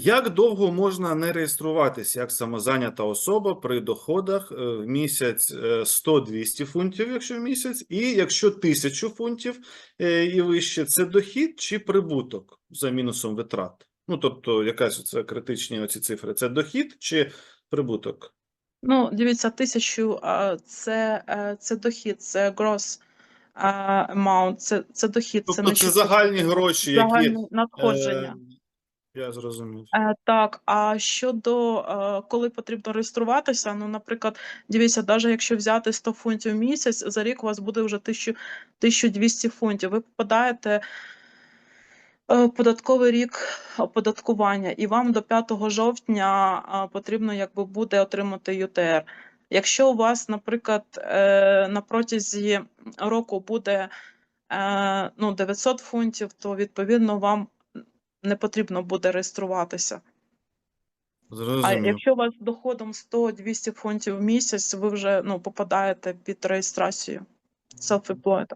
Як довго можна не реєструватися як самозайнята особа при доходах е, в місяць е, 100-200 фунтів, якщо в місяць, і якщо 1000 фунтів е, і вище, це дохід чи прибуток за мінусом витрат? Ну, тобто, якась оце критичні оці цифри, це дохід чи прибуток? Ну, дивіться, тисячу це, е, це дохід, це gross amount, це, це дохід, це Тобто не це загальні гроші, які загальне надходження. Е, Я зрозумів. Е, Так, а щодо е, коли потрібно реєструватися, ну, наприклад, дивіться, навіть якщо взяти 100 фунтів в місяць, за рік у вас буде вже 1000, 1200 фунтів. Ви попадаєте е, податковий рік оподаткування, і вам до 5 жовтня потрібно якби буде отримати ЮТР. Якщо у вас, наприклад, на протязі року буде ну, 900 фунтів, то відповідно вам не потрібно буде реєструватися. А якщо у вас доходом 100-200 фунтів в місяць, ви вже ну, попадаєте під реєстрацію self-employed.